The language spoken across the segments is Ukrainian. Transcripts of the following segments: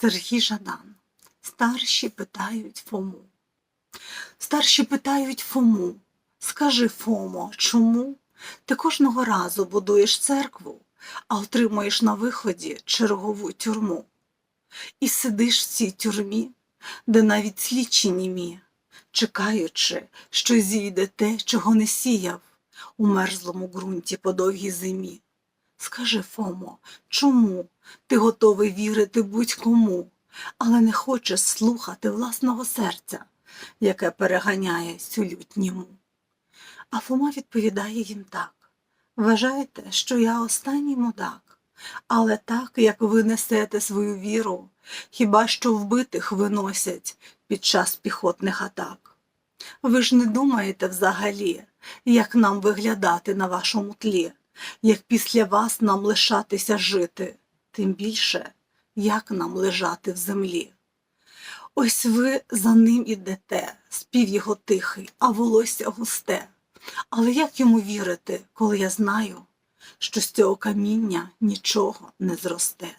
Сергій Жадан. Старші питають Фому. Старші питають Фому. Скажи, Фомо, чому ти кожного разу будуєш церкву, а отримуєш на виході чергову тюрму? І сидиш в цій тюрмі, де навіть слідчі німі, чекаючи, що зійде те, чого не сіяв у мерзлому ґрунті по довгій зимі. Скажи, Фомо, чому ти готовий вірити будь-кому, але не хочеш слухати власного серця, яке переганяє цю лють німу? А Фома відповідає їм так. Вважаєте, що я останній мудак, але так, як ви несете свою віру, хіба що вбитих виносять під час піхотних атак. Ви ж не думаєте взагалі, як нам виглядати на вашому тлі, як після вас нам лишатися жити, тим більше, як нам лежати в землі. Ось ви за ним ідете, спів його тихий, а волосся густе. Але як йому вірити, коли я знаю, що з цього каміння нічого не зросте?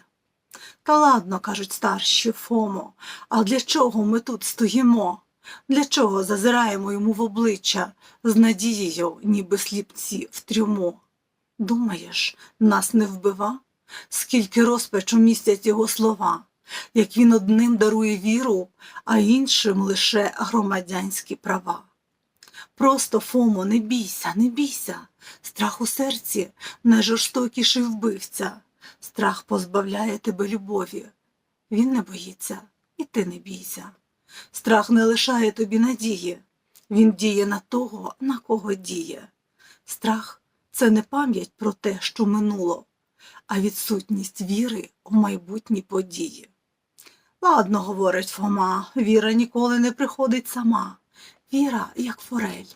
Та ладно, кажуть старші Фомо, а для чого ми тут стоїмо? Для чого зазираємо йому в обличчя з надією, ніби сліпці в трюмо? Думаєш, нас не вбива? Скільки розпачу містять його слова, як він одним дарує віру, а іншим лише громадянські права. Просто, Фомо, не бійся, не бійся. Страх у серці найжорстокіший вбивця. Страх позбавляє тебе любові. Він не боїться, і ти не бійся. Страх не лишає тобі надії. Він діє на того, на кого діє. Страх це не пам'ять про те, що минуло, а відсутність віри у майбутні події. Ладно, говорить Фома, віра ніколи не приходить сама. Віра, як форель,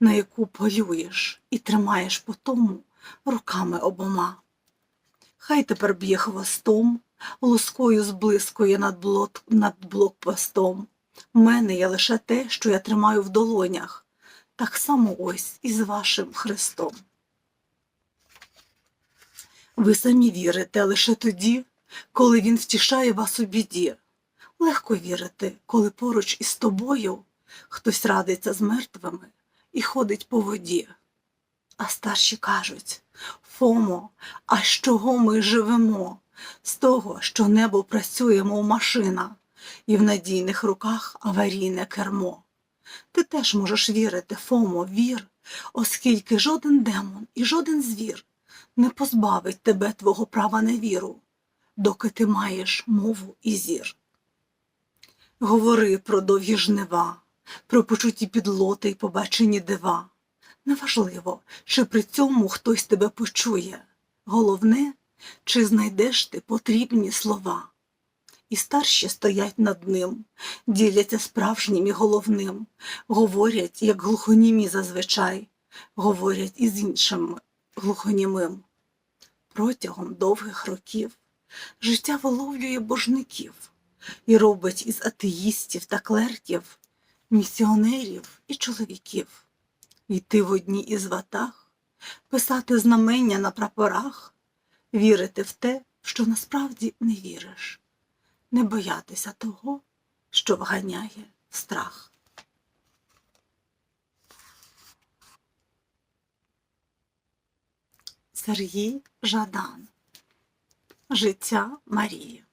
на яку полюєш і тримаєш по тому руками обома. Хай тепер б'є хвостом, лускою зблискує над, блок, над блокпостом. В мене є лише те, що я тримаю в долонях, так само ось і з вашим Христом. Ви самі вірите лише тоді, коли Він втішає вас у біді. Легко вірити, коли поруч із тобою хтось радиться з мертвими і ходить по воді. А старші кажуть Фомо, а з чого ми живемо? З того, що небо працює, мов машина, і в надійних руках аварійне кермо. Ти теж можеш вірити, Фомо, вір, оскільки жоден демон і жоден звір не позбавить тебе твого права на віру, доки ти маєш мову і зір. Говори про довгі жнива, про почуті підлоти й побачені дива. Неважливо, чи при цьому хтось тебе почує. Головне, чи знайдеш ти потрібні слова. І старші стоять над ним, діляться справжнім і головним, говорять, як глухонімі зазвичай, говорять із іншим глухонімим. Протягом довгих років життя виловлює божників і робить із атеїстів та клерків місіонерів і чоловіків, йти в одній із ватах, писати знамення на прапорах, вірити в те, що насправді не віриш, не боятися того, що вганяє страх. Сергій Жадан. Життя Марії